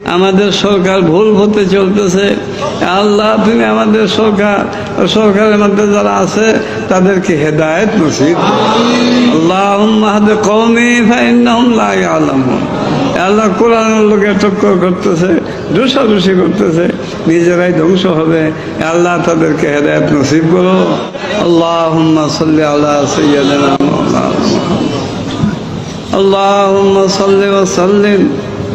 আমাদের সরকার ভুল হতে চলতেছে। আল্লাহ তুমি আমাদের সরকার, সরকারের মধ্যে যারা আছে, তাদেরকে হেদায়ত নসিব। আল্লাহ কমে আলম আল্লাহ কোরআনের লোকে টক্কর করতেছে, দুষাদুষি করতেছে, নিজেরাই ধ্বংস হবে। আল্লাহ তাদেরকে হেদায়ত নসিব করো। আল্লাহ আল্লাহ সৈয়দ আল্লাহ সাল্লি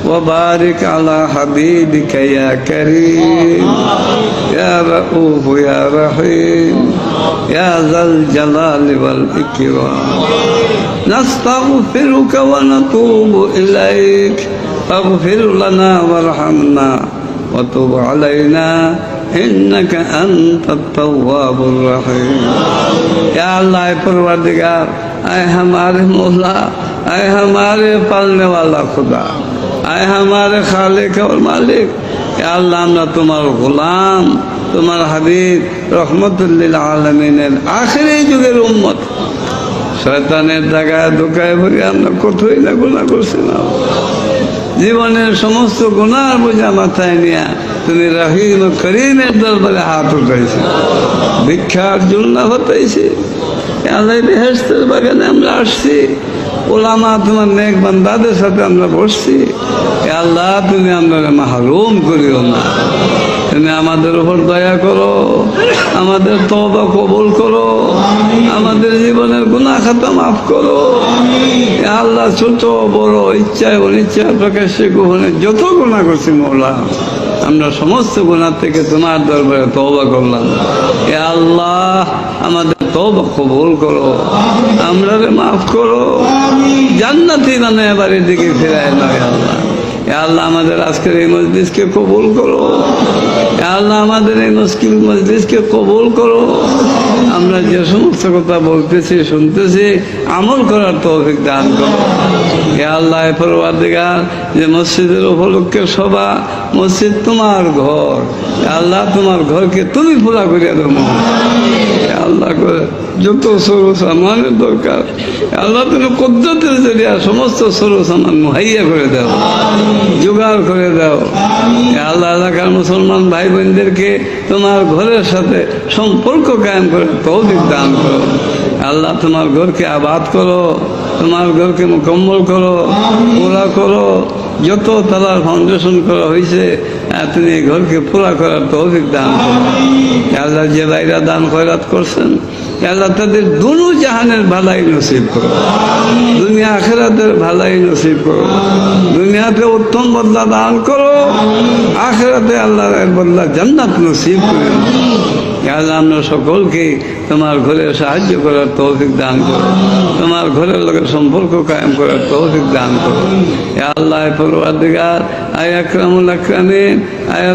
وبارك على حبيبك يا كريم يا رؤوف يا رحيم يا ذا الجلال والإكرام نستغفرك ونتوب إليك فاغفر لنا وارحمنا وتب علينا إنك أنت التواب الرحيم يا الله پروردگار اے ہمارے مولا اے ہمارے پالنے والا خدا আয় আমার খালেক, আমার মালিক। আল্লাহ, আমরা তোমার গোলাম, তোমার হাবিব, রহমতুল্লিল আলমিনের আখেরি যুগের উম্মত। শয়তানের জায়গায় দোকায় ভরে আমরা কোথায় না গুণা করছি না জীবনের সমস্ত গুণার বোঝা মাথায় নিয়ে তুমি রহিম করিমের দরবারে হাত উঠাইছি। ভিক্ষার জন্য হতেছি আল্লাহ বেহেস্তের বাগানে আমরা আসছি। ওলামা, তোমার নেক বান্দাদের সাথে আমরা বসছি। আল্লাহ, তুমি আমরা মাহরুম করিও না। তুমি আমাদের উপর দয়া করো, আমাদের তবা কবুল করো, আমাদের জীবনের গুণা খাতা মাফ করো। আল্লাহ, ছোট, বড়, ইচ্ছায়, অনিচ্ছায় প্রকাশ্যে গোহনে যত গুণা করছি মৌলা, আমরা সমস্ত গুণার থেকে তোমার দরবারে তবা করলাম। এ আল্লাহ, আমাদের তবা কবুল করো। আমরা মাফ করো। জান্নাতি মানে বাড়ির দিকে ফেরায় নয় আল্লাহ। আল্লাহ, আমাদের আজকের এই মসজিদকে কবুল করো। আল্লাহ, আমাদের এই মুশকিল মসজিদকে কবুল করো। আমরা যে সমস্ত কথা বলতেছি, শুনতেছি, আমল করার তৌফিক দান করো। এ আল্লাহ পরবাদিগার যে মসজিদের উপলক্ষে সভা, মসজিদ তোমার ঘর। আল্লাহ, তোমার ঘরকে তুমি পুরা করিয়া দেবো আল্লাহ যত সরু সামানের দরকার। আল্লাহ তুমি কদ্দতের জরিয়া সমস্ত সরু সামান মুহাইয়া করে দাও। জোগাড় করে দাও। আল্লাহ এলাকার মুসলমান ভাই বোনদেরকে তোমার ঘরের সাথে সম্পর্ক কায়েম করে তৌফিক দান করো। আল্লাহ তোমার ঘরকে আবাদ করো। তোমার ঘরকে মোকাম্মল করো। পুরা করো। যত তালার ফাউন্ডেশন করা হয়েছে এই ঘরকে পুরা করার তৌফিক দান করো আল্লাহ যে ভাইরা দান খয়রাত করছেন আল্লাহ তাদের দুনু জাহানের ভালাই নসিব করো দুনিয়া আখেরাতের ভালাই নসিব করো দুনিয়াতে উত্তম বদলা দান করো। আখেরাতে আল্লাহর বদলা জান্নাত নসিব করো আল্লাহ সকলকে তোমার ঘরে সাহায্য করার তৌফিক দান করো। তোমার ঘরের লোকের সম্পর্ক কায়েম করার তৌফিক দান করো। আল্লাহ পরওয়ারদিগার আয় আকরামুল আকরামিন। আয়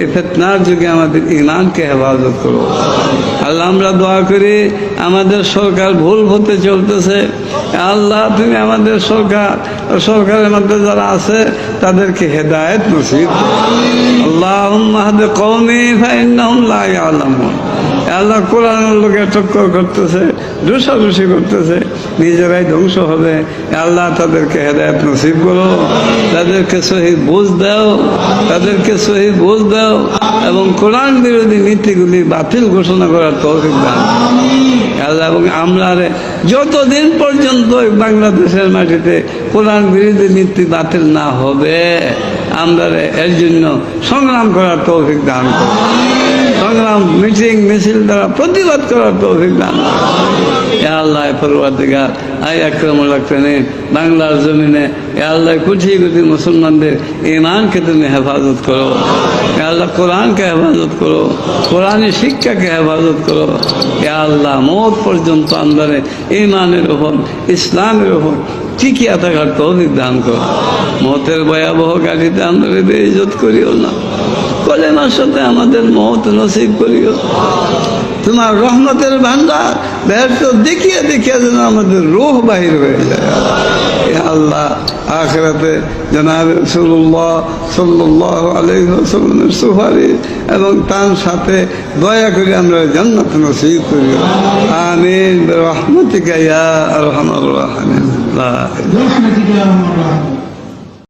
এই ফেতনার যুগে আমাদের ইমানকে হেফাজত করো। আল্লাহ, আমরা দোয়া করি, আমাদের সরকার ভুল হতে চলতেছে। আল্লাহ, তুমি আমাদের সরকার, সরকারের মধ্যে যারা আছে, তাদেরকে হেদায়ত নসিব আল্লাহ কৌমি ফাইন্নাহুম আল্লাহ ইয়ালামুন। আল্লাহ কোরআনের লোকে টক্কর করতেছে, দোষাদোষি করতেছে, নিজেরাই ধ্বংস হবে। আল্লাহ তাদেরকে হেদায়ত নসিব করো, তাদেরকে সহি বোঝ দাও, তাদেরকে সহি বোঝ দাও এবং কোরআন বিরোধী নীতিগুলি বাতিল ঘোষণা করার তৌফিক দান আল্লাহ, এবং আমরা যতদিন পর্যন্ত বাংলাদেশের মাটিতে কোরআন বিরোধী নীতি বাতিল না হবে, আমরা এর জন্য সংগ্রাম করার তৌফিক দান করো। সংগ্রাম মিটিং, মিছিল দ্বারা প্রতিবাদ করার করো। এ আল্লাহ পরবাদিগার আই আকরমুল আকরামিন বাংলার জমিনে আল্লাহ কুঠি কুঠি মুসলমানদের ইমানকে তুমি হেফাজত করো। আল্লাহ, কোরআনকে হেফাজত করো, কোরআনের শিক্ষাকে হেফাজত করো। আল্লাহ, মত পর্যন্ত আন্দারে ইমানের ওপর, ইসলামের ওপর টিকিয়া থাকার তৌফিক দান করো। মতের ভয়াবহ গাড়িতে আমরা বেইজত করিও না। কলেমার সাথে আমাদের মত নসিব করিও। তোমার রহমতের ভান্ডার ব্যর্থ দেখিয়ে দেখিয়ে যেন আমাদের রোহ বাহির হয়ে যায়। আল্লাহ, আখেরাতে জনাব রসুল্লাহ সাল্লাহ আলহিমের সুপারিশ এবং তার সাথে দয়া করে আমরা জান্নাত নসিব করি আমিন। রহমতিকা ইয়া রহমান। রাহমিন